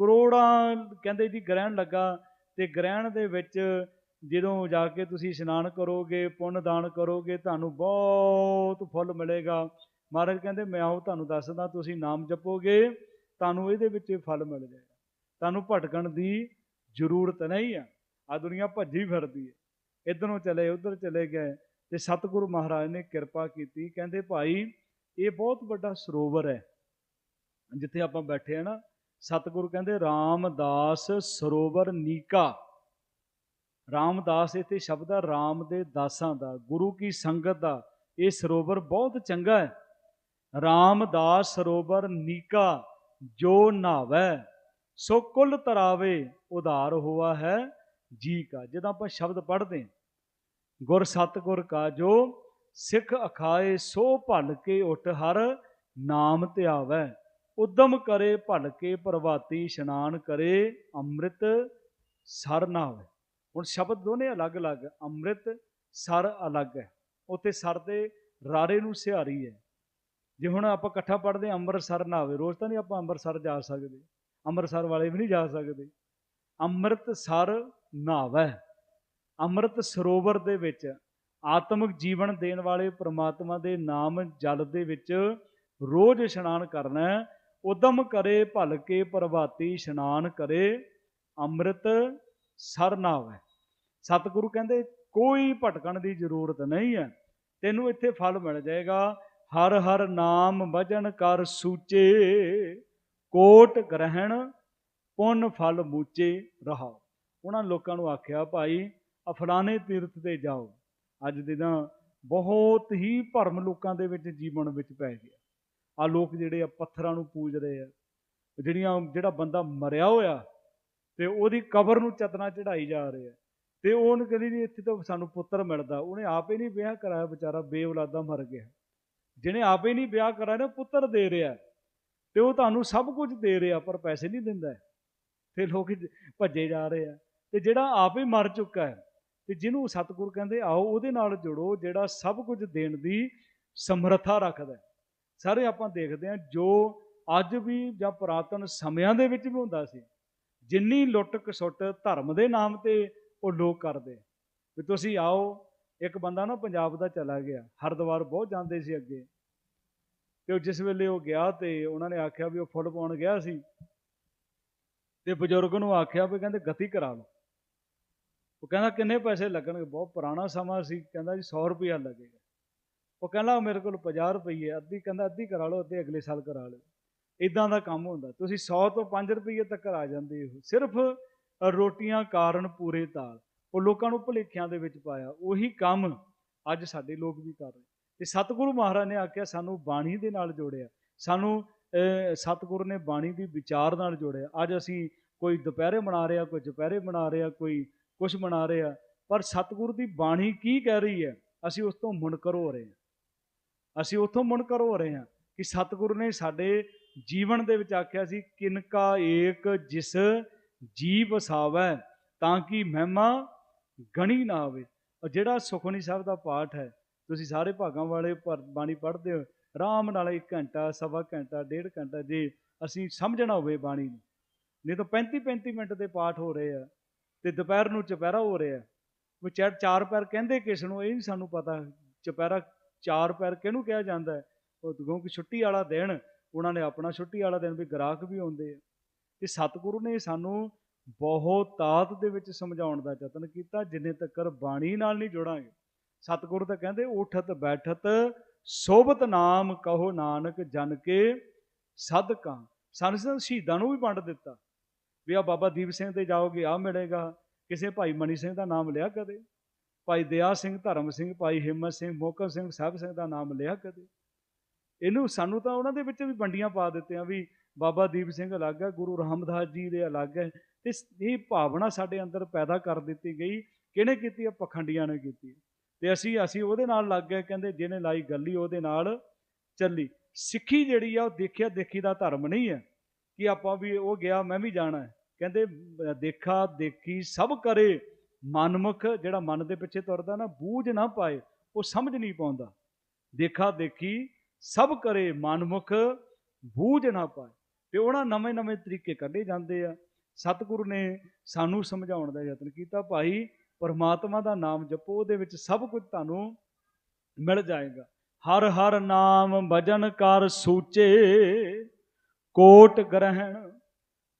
ਕਰੋੜਾਂ ਕਹਿੰਦੇ ਜੀ ਗ੍ਰਹਿਣ ਲੱਗਾ ਤੇ ਗ੍ਰਹਿਣ ਦੇ ਵਿੱਚ ਜਦੋਂ ਜਾ ਕੇ ਤੁਸੀਂ ਇਸ਼ਨਾਨ ਕਰੋਗੇ, ਪੁੰਨ ਦਾਨ ਕਰੋਗੇ, ਤੁਹਾਨੂੰ ਬਹੁਤ ਫੁੱਲ ਮਿਲੇਗਾ। ਮਹਾਰਾਜ ਕਹਿੰਦੇ, ਮੈਂ ਆਉ ਤੁਹਾਨੂੰ ਦੱਸਦਾ, ਤੁਸੀਂ ਨਾਮ ਜਪੋਗੇ, ਤੁਹਾਨੂੰ ਇਹਦੇ ਵਿੱਚ ਫਲ ਮਿਲ ਜਾਏਗਾ। ਤੁਹਾਨੂੰ ਭਟਕਣ ਦੀ ਜ਼ਰੂਰਤ ਨਹੀਂ ਆ। ਆ ਦੁਨੀਆ ਭੱਜੀ ਫਿਰਦੀ ਹੈ। ਇਧਰੋਂ ਚਲੇ, ਉਧਰ ਚਲੇ ਗਏ ਤੇ ਸਤਿਗੁਰੂ ਮਹਾਰਾਜ ਨੇ ਕਿਰਪਾ ਕੀਤੀ। ਕਹਿੰਦੇ, ਭਾਈ, ਇਹ ਬਹੁਤ ਵੱਡਾ ਸਰੋਵਰ ਹੈ। ਜਿੱਥੇ ਆਪਾਂ ਬੈਠੇ ਆ ਨਾ ਸਤਿਗੁਰੂ ਕਹਿੰਦੇ, ਰਾਮਦਾਸ ਸਰੋਵਰ ਨੀਕਾ। ਰਾਮਦਾਸ ਇੱਥੇ ਸ਼ਬਦ ਹੈ ਰਾਮ ਦੇ ਦਾਸਾਂ ਦਾ। ਗੁਰੂ ਕੀ ਸੰਗਤ ਦਾ ਇਹ ਸਰੋਵਰ ਬਹੁਤ ਚੰਗਾ ਹੈ। ਰਾਮਦਾਸ ਸਰੋਵਰ ਨੀਕਾ, ਜੋ ਨਾਵੈ, ਸੋ ਕੁੱਲ ਤਰਾਵੇ ਉਧਾਰ ਹੋਆ ਹੈ, ਜੀ ਕਾ। ਜਦੋਂ ਆਪਾਂ ਸ਼ਬਦ ਪੜ੍ਹਦੇ ਹਾਂ, ਗੁਰ ਸਤਗੁਰ ਕਾ ਜੋ ਸਿੱਖ ਅਖਾਏ, ਸੋ ਭਲ ਕੇ ਉਠ ਹਰ ਨਾਮ ਧਿਆਵੈ। ਉਦਮ ਕਰੇ ਭਲ ਕੇ ਪ੍ਰਭਾਤੀ ਇਸ਼ਨਾਨ ਕਰੇ, ਅੰਮ੍ਰਿਤ ਸਰ ਨਾਵੇ ਹੁਣ ਸ਼ਬਦ ਦੋਨੇ ਅਲੱਗ-ਅਲੱਗ, ਅੰਮ੍ਰਿਤ ਸਰ ਅਲੱਗ ਹੈ। ਉੱਥੇ ਸਰ ਦੇ ਰਾਰੇ ਨੂੰ ਸਿਹਾਰੀ ਹੈ। ਜੇ ਹੁਣ ਆਪਾਂ ਇਕੱਠਾ ਪੜ੍ਹਦੇ ਅੰਮ੍ਰਿਤਸਰ ਨਾਵੇ ਰੋਜ਼ ਤਾਂ ਨਹੀਂ ਆਪਾਂ ਅੰਮ੍ਰਿਤਸਰ ਜਾ ਸਕਦੇ। ਅੰਮ੍ਰਿਤਸਰ ਵਾਲੇ ਵੀ ਨਹੀਂ ਜਾ ਸਕਦੇ। ਅੰਮ੍ਰਿਤਸਰ ਨਾਵੈ ਅੰਮ੍ਰਿਤ ਸਰੋਵਰ ਦੇ ਵਿੱਚ, ਆਤਮਿਕ ਜੀਵਨ ਦੇਣ ਵਾਲੇ ਪ੍ਰਮਾਤਮਾ ਦੇ ਨਾਮ ਜਲ ਦੇ ਵਿੱਚ ਰੋਜ਼ ਇਸ਼ਨਾਨ ਕਰਨਾ ਉਦਮ ਕਰੇ ਭਲ ਕੇ ਪ੍ਰਭਾਤੀ ਇਸ਼ਨਾਨ ਕਰੇ, ਅੰਮ੍ਰਿਤ ਸਰ ਨਾਵੈ ਸਤਿਗੁਰੂ ਕਹਿੰਦੇ, ਕੋਈ ਭਟਕਣ ਦੀ ਜ਼ਰੂਰਤ ਨਹੀਂ ਹੈ, ਤੈਨੂੰ ਇੱਥੇ ਫਲ ਮਿਲ ਜਾਏਗਾ। ਹਰ ਹਰ ਨਾਮ ਵਜਨ ਕਰ ਸੂਚੇ, ਕੋਟ ਗ੍ਰਹਿਣ ਪੁੰਨ ਫਲ ਮੂਚੇ ਰਹਾ ਉਹਨਾਂ ਲੋਕਾਂ ਨੂੰ ਆਖਿਆ, ਭਾਈ ਆ ਤੀਰਥ ਤੇ ਜਾਓ। ਅੱਜ ਦੇ ਤਾਂ ਬਹੁਤ ਹੀ ਭਰਮ ਲੋਕਾਂ ਦੇ ਵਿੱਚ ਜੀਵਨ ਵਿੱਚ ਪੈ ਗਿਆ। ਆ ਲੋਕ ਜਿਹੜੇ ਆ ਪੱਥਰਾਂ ਨੂੰ ਪੂਜ ਰਹੇ ਆ। ਜਿਹੜੀਆਂ, ਜਿਹੜਾ ਬੰਦਾ ਮਰਿਆ ਹੋਇਆ ਤੇ ਉਹਦੀ ਕਬਰ ਨੂੰ ਚਤਨਾ ਚੜਾਈ ਜਾ ਰਹੇ ਆ। ਤੇ ਉਹਨ ਕਹਿੰਦੀ ਜੀ ਇੱਥੇ ਤਾਂ ਸਾਨੂੰ ਪੁੱਤਰ ਮਿਲਦਾ। ਉਹਨੇ ਆਪੇ ਨਹੀਂ ਵਿਆਹ ਕਰਾਇਆ ਵਿਚਾਰਾ, ਬੇਔਲਾਦਾ ਮਰ ਗਿਆ। ਜਿਹਨੇ ਆਪੇ ਨਹੀਂ ਵਿਆਹ ਕਰਾਇਆ ਨਾ, ਪੁੱਤਰ ਦੇ ਰਿਹਾ। ਤੇ ਉਹ ਤੁਹਾਨੂੰ ਸਭ ਕੁਝ ਦੇ ਰਿਹਾ, ਪਰ ਪੈਸੇ ਨਹੀਂ ਦਿੰਦਾ। ਤੇ ਲੋਕ ਭੱਜੇ ਜਾ ਰਹੇ ਆ। ਤੇ ਜਿਹੜਾ ਆਪ ਹੀ ਮਰ ਚੁੱਕਾ ਹੈ, ਤੇ ਜਿਹਨੂੰ ਸਤਿਗੁਰ ਕਹਿੰਦੇ, ਆਓ ਉਹਦੇ ਨਾਲ ਜੁੜੋ, ਜਿਹੜਾ ਸਭ ਕੁਝ ਦੇਣ ਦੀ ਸਮਰੱਥਾ ਰੱਖਦਾ ਸਾਰੇ ਆਪਾਂ ਦੇਖਦੇ ਹਾਂ, ਜੋ ਅੱਜ ਵੀ ਜਾਂ ਪੁਰਾਤਨ ਸਮਿਆਂ ਦੇ ਵਿੱਚ ਵੀ ਹੁੰਦਾ ਸੀ, ਜਿੰਨੀ ਲੁੱਟ ਕਸੁੱਟ ਧਰਮ ਦੇ ਨਾਮ ਤੇ ਉਹ ਲੋਕ ਕਰਦੇ। ਵੀ ਤੁਸੀਂ ਆਓ, ਇੱਕ ਬੰਦਾ ਨਾ ਪੰਜਾਬ ਦਾ ਚਲਾ ਗਿਆ, ਹਰਦੁਆਰ ਬਹੁਤ ਜਾਂਦੇ ਸੀ ਅੱਗੇ। ਤੇ ਉਹ ਜਿਸ ਵੇਲੇ ਉਹ ਗਿਆ ਤੇ ਉਹਨਾਂ ਨੇ ਆਖਿਆ ਵੀ ਉਹ ਫੁੱਲ ਪਾਉਣ ਗਿਆ ਸੀ। ਤੇ ਬਜ਼ੁਰਗ ਨੂੰ ਆਖਿਆ ਵੀ ਕਹਿੰਦੇ ਗਤੀ ਕਰਾ ਲਓ। ਉਹ ਕਹਿੰਦਾ ਕਿੰਨੇ ਪੈਸੇ ਲੱਗਣਗੇ, ਬਹੁਤ ਪੁਰਾਣਾ ਸਮਾਂ ਸੀ, ਕਹਿੰਦਾ ਜੀ 100 ਰੁਪਇਆ ਲੱਗੇਗਾ। ਉਹ ਕਹਿੰਦਾ ਮੇਰੇ ਕੋਲ 50 ਰੁਪਏ ਅੱਧੀ ਕਹਿੰਦਾ ਅੱਧੀ ਕਰਾ ਲਓ ਅੱਧੇ ਅਗਲੇ ਸਾਲ ਕਰਾ ਲਓ। ਇਦਾਂ ਦਾ ਕੰਮ ਹੁੰਦਾ। ਤੁਸੀਂ 100 ਤੋਂ 5 ਰੁਪਏ ਤੱਕ ਆ ਜਾਂਦੇ ਹੋ। ਸਿਰਫ ਰੋਟੀਆਂ ਕਾਰਨ ਪੂਰੇ ਤਾਲ। ਉਹ ਲੋਕਾਂ ਨੂੰ ਭੁਲੇਖਿਆਂ ਦੇ ਵਿੱਚ ਪਾਇਆ। ਉਹੀ ਕੰਮ ਅੱਜ ਸਾਡੇ ਲੋਕ ਵੀ ਕਰ ਰਹੇ। ਤੇ ਸਤਿਗੁਰੂ ਮਹਾਰਾਜ ਨੇ ਆਖਿਆ, ਸਾਨੂੰ ਬਾਣੀ ਦੇ ਨਾਲ ਜੋੜਿਆ। ਸਾਨੂੰ ਸਤਿਗੁਰੂ ਨੇ ਬਾਣੀ ਦੀ ਵਿਚਾਰ ਨਾਲ ਜੋੜਿਆ। ਅੱਜ ਅਸੀਂ ਕੋਈ ਦੁਪਹਿਰੇ ਬਣਾ ਰਿਹਾ ਕੋਈ ਦੁਪਹਿਰੇ ਬਣਾ ਰਿਹਾ ਕੋਈ ਕੁਝ ਬਣਾ ਰਿਹਾ ਪਰ ਸਤਿਗੁਰੂ ਦੀ ਬਾਣੀ ਕੀ ਕਹਿ ਰਹੀ ਹੈ? ਅਸੀਂ ਉਸ ਤੋਂ ਮੁਨਕਰ ਹੋ ਰਹੇ ਹਾਂ। ਅਸੀਂ ਉੱਥੋਂ ਮੁਨਕਰ ਹੋ ਰਹੇ ਹਾਂ ਕਿ ਸਤਿਗੁਰੂ ਨੇ ਸਾਡੇ ਜੀਵਨ ਦੇ ਵਿੱਚ ਆਖਿਆ ਸੀ ਕਿਨਕਾ ਏਕ ਜਿਸ ਜੀਵ ਵਸਾਵੈ ਤਾਂ ਕਿ ਮਹਿਮਾ ਗਣੀ ਨਾ ਆਵੇ ਔਰ ਜਿਹੜਾ ਸੁਖਮਨੀ ਸਾਹਿਬ ਦਾ ਪਾਠ ਹੈ, ਤੁਸੀਂ ਸਾਰੇ ਭਾਗਾਂ ਵਾਲੇ ਬਾਣੀ ਪੜ੍ਹਦੇ ਹੋ, ਆਰਾਮ ਨਾਲ 1 ਘੰਟਾ, ਸਵਾ ਘੰਟਾ, ਡੇਢ ਘੰਟਾ ਜੇ ਅਸੀਂ ਸਮਝਣਾ ਹੋਵੇ ਬਾਣੀ ਨੂੰ। ਨਹੀਂ ਤਾਂ 35 35 ਮਿੰਟ ਦੇ ਪਾਠ ਹੋ ਰਹੇ ਆ ਤੇ ਦੁਪਹਿਰ ਨੂੰ ਚੁਪਹਿਰਾ ਹੋ ਰਿਹਾ। ਉਹ ਚਾਰ ਚਾਰ ਪੈਰ ਕਹਿੰਦੇ ਕਿਸ ਨੂੰ, ਇਹ ਨਹੀਂ ਸਾਨੂੰ ਪਤਾ ਚੁਪਹਿਰਾ ਚਾਰ ਪੈਰ ਕਿਹਨੂੰ ਕਿਹਾ ਜਾਂਦਾ ਹੈ? ਉਹ ਕਿਉਂਕਿ ਛੁੱਟੀ ਵਾਲਾ ਦਿਨ, ਉਹਨਾਂ ਨੇ ਆਪਣਾ ਛੁੱਟੀ ਵਾਲਾ ਦਿਨ ਵੀ ਗ੍ਰਾਹਕ ਵੀ ਆਉਂਦੇ ਆ। ਤੇ ਸਤਿਗੁਰੂ ਨੇ ਸਾਨੂੰ ਬਹੁਤ ਤਾਤ ਦੇ ਵਿੱਚ ਸਮਝਾਉਣ ਦਾ ਯਤਨ ਕੀਤਾ, ਜਿੰਨੇ ਤੱਕ ਬਾਣੀ ਨਾਲ ਨਹੀਂ ਜੁੜਾਂਗੇ। ਸਤਿਗੁਰੂ ਤਾਂ ਕਹਿੰਦੇ, ਉਠਤ, ਬੈਠਤ, ਸੋਭਤ ਨਾਮ ਕਹੋ ਨਾਨਕ, ਜਨ ਕੇ ਸਦਕਾ ਸਾਨੂੰ ਸ਼ਹੀਦਾਂ ਨੂੰ ਵੀ ਵੰਡ ਦਿੱਤਾ। ਵੀ ਆ ਬਾਬਾ ਦੀਪ ਸਿੰਘ ਤੇ ਜਾਓਗੇ ਆ ਮਿਲੇਗਾ। ਕਿਸੇ ਭਾਈ ਮਨੀ ਸਿੰਘ ਦਾ ਨਾਮ ਲਿਆ ਕਦੇ। ਭਾਈ ਦਇਆ ਸਿੰਘ, ਧਰਮ ਸਿੰਘ, ਭਾਈ ਹਿੰਮਤ ਸਿੰਘ, ਮੋਕਮ ਸਿੰਘ, ਸਾਹਿਬ ਸਿੰਘ ਦਾ ਨਾਮ ਲਿਆ ਕਦੇ? ਇਹਨੂੰ ਸਾਨੂੰ ਤਾਂ ਉਹਨਾਂ ਦੇ ਵਿੱਚ ਵੀ ਵੰਡੀਆਂ ਪਾ ਦਿੱਤੀਆਂ ਵੀ ਬਾਬਾ ਦੀਪ ਸਿੰਘ ਅਲੱਗ ਹੈ, ਗੁਰੂ ਰਾਮਦਾਸ ਜੀ ਦੇ ਅਲੱਗ ਹੈ ਤੇ ਇਹ ਭਾਵਨਾ ਸਾਡੇ ਅੰਦਰ ਪੈਦਾ ਕਰ ਦਿੱਤੀ ਗਈ। ਕਿਹਨੇ ਕੀਤੀ ਹੈ? ਪਖੰਡੀਆਂ ਨੇ ਕੀਤੀ ਤੇ ਅਸੀਂ ਅਸੀਂ ਉਹਦੇ ਨਾਲ ਲੱਗ ਗਏ, ਕਹਿੰਦੇ ਜਿਹਨੇ ਲਾਈ ਗੱਲੀ ਉਹਦੇ ਨਾਲ ਚੱਲੀ। ਸਿੱਖੀ ਜਿਹੜੀ ਆ, ਉਹ ਦੇਖਿਆ ਦੇਖੀ ਦਾ ਧਰਮ ਨਹੀਂ ਹੈ ਕਿ ਆਪਾਂ ਵੀ ਉਹ ਗਿਆ, ਮੈਂ ਵੀ ਜਾਣਾ ਕਹਿੰਦੇ ਦੇਖਾ ਦੇਖੀ ਸਭ ਕਰੇ। ਮਨਮੁਖ ਜਿਹੜਾ ਮਨ ਦੇ ਪਿੱਛੇ ਤੁਰਦਾ ਨਾ, ਬੂਝ ਨਾ ਪਾਏ, ਉਹ ਸਮਝ ਨਹੀਂ ਪਾਉਂਦਾ। ਦੇਖਾ ਦੇਖੀ ਸਭ ਕਰੇ ਮਨਮੁਖ, ਬੂਝ ਨਾ ਪਾਏ। ਤੇ ਉਹਨਾਂ ਨਵੇਂ ਨਵੇਂ ਤਰੀਕੇ ਕੱਢੇ ਜਾਂਦੇ ਆ। ਸਤਿਗੁਰੂ ਨੇ ਸਾਨੂੰ ਸਮਝਾਉਣ ਦਾ ਯਤਨ ਕੀਤਾ, ਭਾਈ, ਪਰਮਾਤਮਾ ਦਾ ਨਾਮ ਜਪੋ, ਉਹਦੇ ਵਿੱਚ ਸਭ ਕੁਝ ਤੁਹਾਨੂੰ ਮਿਲ ਜਾਏਗਾ। ਹਰ ਹਰ ਨਾਮ ਭਜਨ ਕਰ ਸੂਚੇ, ਕੋਟ ਗ੍ਰਹਿਣ,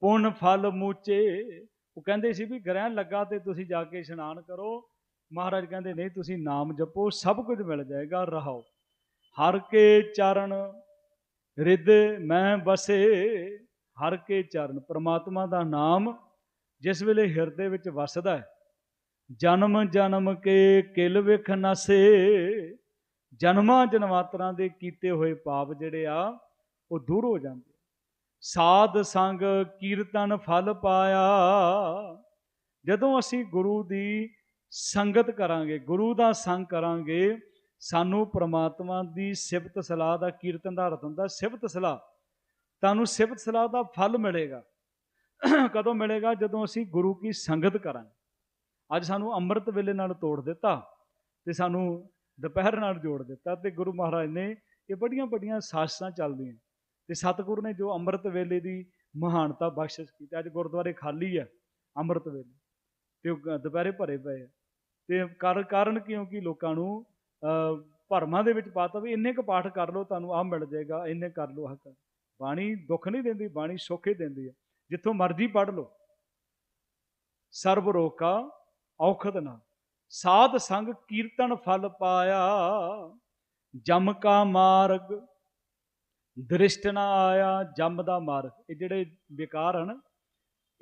ਪੁੰਨ ਫਲ ਮੂਚੇ ਉਹ ਕਹਿੰਦੇ ਸੀ ਵੀ ਗ੍ਰਹਿਣ ਲੱਗਾ ਤੇ ਤੁਸੀਂ ਜਾ ਕੇ ਇਸ਼ਨਾਨ ਕਰੋ। ਮਹਾਰਾਜ ਕਹਿੰਦੇ, ਨਹੀਂ, ਤੁਸੀਂ ਨਾਮ ਜਪੋ, ਸਭ ਕੁਝ ਮਿਲ ਜਾਏਗਾ, ਰਹਾਓ। ਹਰ ਕੇ ਚਰਨ ਰਿੱਧ ਮੈਂ ਬਸੇ ਹਰ ਕੇ ਚਰਨ ਪ੍ਰਮਾਤਮਾ ਦਾ ਨਾਮ ਜਿਸ ਵੇਲੇ ਹਿਰਦੇ ਵਿੱਚ ਵਸਦਾ ਹੈ। ਜਨਮ ਜਨਮ ਕੇ ਕਿਲ ਵਿਖ ਨਸੇ, ਜਨਮਾਂ ਜਨਮਾਤਰਾਂ ਦੇ ਕੀਤੇ ਹੋਏ ਪਾਪ ਜਿਹੜੇ ਆ, ਉਹ ਦੂਰ ਹੋ ਜਾਂਦੇ ਸਾਧ ਸੰਗ ਕੀਰਤਨ ਫਲ ਪਾਇਆ। ਜਦੋਂ ਅਸੀਂ ਗੁਰੂ ਦੀ ਸੰਗਤ ਕਰਾਂਗੇ, ਗੁਰੂ ਦਾ ਸੰਗ ਕਰਾਂਗੇ, ਸਾਨੂੰ ਪ੍ਰਮਾਤਮਾ ਦੀ ਸਿਫਤ ਸਲਾਹ ਦਾ ਕੀਰਤਨ ਦਾ ਅਰਥ ਹੁੰਦਾ, ਸਿਫਤ ਸਲਾਹ। ਤੁਹਾਨੂੰ ਸਿਫਤ ਸਲਾਹ ਦਾ ਫਲ ਮਿਲੇਗਾ। ਕਦੋਂ ਮਿਲੇਗਾ? ਜਦੋਂ ਅਸੀਂ ਗੁਰੂ ਕੀ ਸੰਗਤ ਕਰਾਂਗੇ। ਅੱਜ ਸਾਨੂੰ ਅੰਮ੍ਰਿਤ ਵੇਲੇ ਨਾਲ ਤੋੜ ਦਿੱਤਾ ਤੇ ਸਾਨੂੰ ਦੁਪਹਿਰ ਨਾਲ ਜੋੜ ਦਿੱਤਾ ਤੇ ਗੁਰੂ ਮਹਾਰਾਜ ਨੇ ਇਹ ਬੜੀਆਂ ਬੜੀਆਂ ਸਾਸਾਂ ਚੱਲਦੀਆਂ। ਤੇ ਸਤਿਗੁਰੂ ਨੇ ਜੋ ਅੰਮ੍ਰਿਤ ਵੇਲੇ ਦੀ ਮਹਾਨਤਾ ਬਖਸ਼ਿਸ਼ ਕੀਤੀ ਅੱਜ ਗੁਰਦੁਆਰੇ ਖਾਲੀ ਆ ਅੰਮ੍ਰਿਤ ਵੇਲੇ ਤੇ ਉਹ ਦੁਪਹਿਰੇ ਭਰੇ ਪਏ ਆ। ਤੇ ਕਾਰਨ ਕਿਉਂਕਿ ਲੋਕਾਂ ਨੂੰ ਅਹ, ਭਰਮਾਂ ਦੇ ਵਿੱਚ ਪਾਤਾ ਵੀ ਇੰਨੇ ਕੁ ਪਾਠ ਕਰ ਲਓ ਤੁਹਾਨੂੰ ਆਹ ਮਿਲ ਜਾਏਗਾ ਇੰਨੇ ਕਰ ਲਓ ਆਹ ਕਰ ਬਾਣੀ ਦੁੱਖ ਨਹੀਂ ਦਿੰਦੀ ਬਾਣੀ ਸੁੱਖ ਹੀ ਦਿੰਦੀ ਹੈ। ਜਿੱਥੋਂ ਮਰਜ਼ੀ ਪੜ ਲਓ। ਸਰਬ ਰੋਕਾ ਔਖਦ ਨਾ। ਸਾਧ ਸੰਗ ਕੀਰਤਨ ਫਲ ਪਾਇਆ ਜਮ ਕਾ ਮਾਰਗ ਦ੍ਰਿਸ਼ਟ ਨਾ ਆਇਆ, ਜੰਮ ਦਾ ਮਾਰਗ। ਇਹ ਜਿਹੜੇ ਵਿਕਾਰ ਹਨ,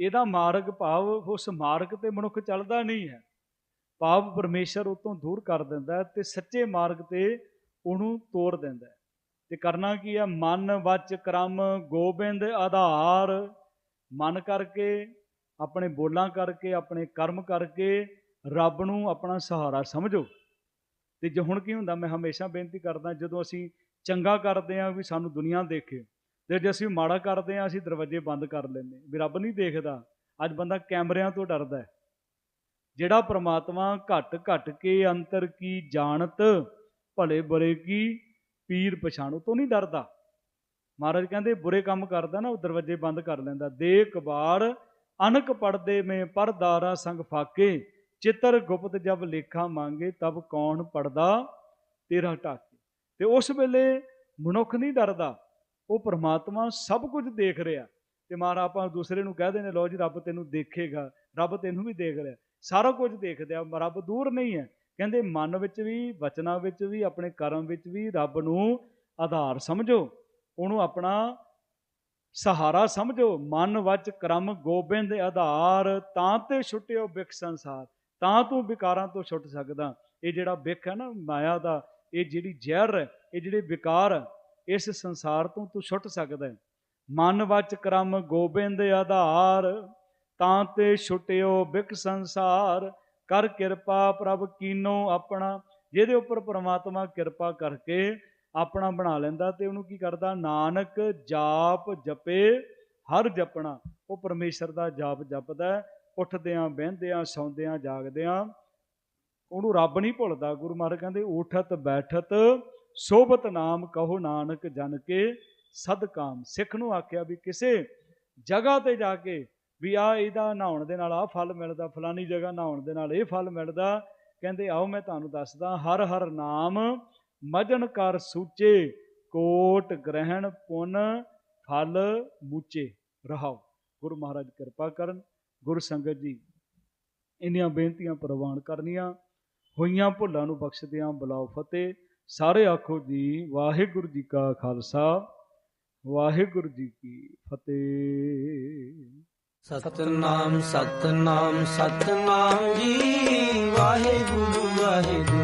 ਇਹਦਾ ਮਾਰਗ ਭਾਵ ਉਸ ਮਾਰਗ ਤੇ ਮਨੁੱਖ ਚੱਲਦਾ ਨਹੀਂ ਹੈ। ਭਾਵ ਪਰਮੇਸ਼ਰ ਉਤੋਂ ਦੂਰ ਕਰ ਦਿੰਦਾ ਹੈ ਤੇ ਸੱਚੇ ਮਾਰਗ ਤੇ ਉਹਨੂੰ ਤੋੜ ਦਿੰਦਾ ਹੈ। ਤੇ ਕਰਨਾ ਕੀ ਹੈ? ਮਨ, ਵਚ, ਕਰਮ, ਗੋਬਿੰਦ, ਆਧਾਰ, ਮਨ ਕਰਕੇ, ਆਪਣੇ ਬੋਲਾਂ ਕਰਕੇ, ਆਪਣੇ ਕਰਮ ਕਰਕੇ ਰੱਬ ਨੂੰ ਆਪਣਾ ਸਹਾਰਾ ਸਮਝੋ। ਤੇ ਜੇ ਹੁਣ ਕੀ ਹੁੰਦਾ, ਮੈਂ ਹਮੇਸ਼ਾ ਬੇਨਤੀ ਕਰਦਾ, ਜਦੋਂ ਅਸੀਂ ਚੰਗਾ ਕਰਦੇ ਆ ਵੀ ਸਾਨੂੰ ਦੁਨੀਆ ਦੇਖੇ ਤੇ ਜੇ ਅਸੀਂ ਮਾੜਾ ਕਰਦੇ ਆ ਅਸੀਂ ਦਰਵਾਜ਼ੇ ਬੰਦ ਕਰ ਲੈਂਦੇ ਵੀ ਰੱਬ ਨਹੀਂ ਦੇਖਦਾ। ਅੱਜ ਬੰਦਾ ਕੈਮਰਿਆਂ ਤੋਂ ਡਰਦਾ ਹੈ। ਜਿਹੜਾ ਪ੍ਰਮਾਤਮਾ ਘਟ ਘਟ ਕੇ ਅੰਤਰ ਕੀ ਜਾਣਤ, ਭਲੇ ਬੁਰੇ ਕੀ ਪੀਰ ਪਛਾਣੋ ਤੋਂ ਨਹੀਂ ਡਰਦਾ। ਮਹਾਰਾਜ ਕਹਿੰਦੇ, ਬੁਰੇ ਕੰਮ ਕਰਦਾ ਨਾ, ਉਹ ਦਰਵਾਜ਼ੇ ਬੰਦ ਕਰ ਲੈਂਦਾ। ਦੇ ਕਬਾਰ ਅਨਕ ਪੜਦੇ ਮੇ ਪਰਦਾਰਾ ਸੰਗ ਫਾਕੇ। ਚਿੱਤਰ ਗੁਪਤ ਜਬ ਲੇਖਾ ਮੰਗੇ, ਤਬ ਕੌਣ ਪੜਦਾ? ਤੇਰਾ ਢਾਕੇ। ਤੇ ਉਸ ਵੇਲੇ ਮਨੁੱਖ ਨਹੀਂ ਡਰਦਾ। ਉਹ ਪਰਮਾਤਮਾ ਸਭ ਕੁਝ ਦੇਖ ਰਿਹਾ। ਤੇ ਮਹਾਰਾ ਆਪਾਂ ਦੂਸਰੇ ਨੂੰ ਕਹਦੇ ਨੇ ਲੋ ਜੀ, ਰੱਬ ਤੈਨੂੰ ਦੇਖੇਗਾ। ਰੱਬ ਤੈਨੂੰ ਵੀ ਦੇਖ ਰਿਹਾ। ਸਾਰਾ ਕੁਝ ਦੇਖਦੇ ਆ, ਰੱਬ ਦੂਰ ਨਹੀਂ ਹੈ। ਕਹਿੰਦੇ, ਮਨ ਵਿੱਚ ਵੀ, ਵਚਨਾਂ ਵਿੱਚ ਵੀ, ਆਪਣੇ ਕਰਮ ਵਿੱਚ ਵੀ ਰੱਬ ਨੂੰ ਆਧਾਰ ਸਮਝੋ। ਉਹਨੂੰ ਆਪਣਾ ਸਹਾਰਾ ਸਮਝੋ। ਮਨ ਵਚ ਕਰਮ ਗੋਬਿੰਦ ਆਧਾਰ, ਤਾਂ ਤੇ ਛੁੱਟਿਓ ਬਿਕ ਸੰਸਾਰ। ਤਾਂ ਤੂੰ ਵਿਕਾਰਾਂ ਤੋਂ ਛੁੱਟ ਸਕਦਾ। ਇਹ ਜਿਹੜਾ ਬਿਕ ਹੈ ਨਾ, ਮਾਇਆ ਦਾ ਇਹ ਜਿਹੜੀ ਜ਼ਹਿਰ ਹੈ, ਇਹ ਜਿਹੜੇ ਵਿਕਾਰ ਇਸ ਸੰਸਾਰ ਤੋਂ ਤੂੰ ਛੁੱਟ ਸਕਦਾ ਹੈ। ਮਨ ਵਚ ਕਰਮ ਗੋਬਿੰਦ ਆਧਾਰ, ਤਾਂ ਤੇ ਛੁੱਟਿਓ ਬਿਕ ਸੰਸਾਰ। ਕਰ ਕਿਰਪਾ ਪ੍ਰਭ ਕੀਨੋ ਆਪਣਾ, ਜਿਹਦੇ ਉੱਪਰ ਪ੍ਰਮਾਤਮਾ ਕਿਰਪਾ ਕਰਕੇ ਆਪਣਾ ਬਣਾ ਲੈਂਦਾ ਤੇ ਉਹਨੂੰ ਕੀ ਕਰਦਾ? ਨਾਨਕ ਜਾਪ ਜਪੇ, ਹਰ ਜਪਣਾ। ਉਹ ਪਰਮੇਸ਼ਰ ਦਾ ਜਾਪ ਜਪਦਾ ਉੱਠਦਿਆਂ, ਬਹਿੰਦਿਆਂ, ਸੌਂਦਿਆਂ, ਜਾਗਦਿਆਂ। ਉਹਨੂੰ ਰੱਬ ਨਹੀਂ ਭੁੱਲਦਾ। ਗੁਰੂ ਮਹਾਰਾਜ ਕਹਿੰਦੇ, ਉਠਤ, ਬੈਠਤ, ਸੋਭਤ ਨਾਮ ਕਹੋ ਨਾਨਕ ਜਨ ਕੇ ਸਦਕਾਮ ਸਿੱਖ ਨੂੰ ਆਖਿਆ ਵੀ ਕਿਸੇ ਜਗ੍ਹਾ ਤੇ ਜਾ ਕੇ ਵੀ ਆ ਇਹਦਾ ਨਹਾਉਣ ਦੇ ਨਾਲ ਆ ਫਲ ਮਿਲਦਾ ਫਲਾਨੀ ਜਗ੍ਹਾ ਨਹਾਉਣ ਦੇ ਨਾਲ ਇਹ ਫਲ ਮਿਲਦਾ, ਕਹਿੰਦੇ, ਆਓ ਮੈਂ ਤੁਹਾਨੂੰ ਦੱਸਦਾ, ਹਰ ਹਰ ਨਾਮ ਮਜਨ ਕਰ ਸੂਚੇ, ਕੋਟ ਗ੍ਰਹਿਣ ਪੁੰਨ ਫਲ ਮੂਚੇ। ਰਹਾਓ। ਗੁਰੂ ਮਹਾਰਾਜ ਕਿਰਪਾ ਕਰਨ, ਗੁਰੂ ਸੰਗਤ ਜੀ, ਇੰਨੀਆਂ ਬੇਨਤੀਆਂ ਪ੍ਰਵਾਨ ਕਰਨੀਆਂ। ਹੋਈਆਂ ਭੁੱਲਾਂ ਨੂੰ ਬਖਸ਼ਦਿਆਂ ਬੁਲਾਓ ਫਤਿਹ। ਸਾਰੇ ਆਖੋ ਜੀ, ਵਾਹਿਗੁਰੂ ਜੀ ਕਾ ਖਾਲਸਾ, ਵਾਹਿਗੁਰੂ ਜੀ ਕੀ ਫਤਿਹ। ਸਤਨਾਮ ਸਤਨਾਮ ਸਤਨਾਮ ਜੀ, ਵਾਹਿਗੁਰੂ ਵਾਹਿਗੁਰੂ।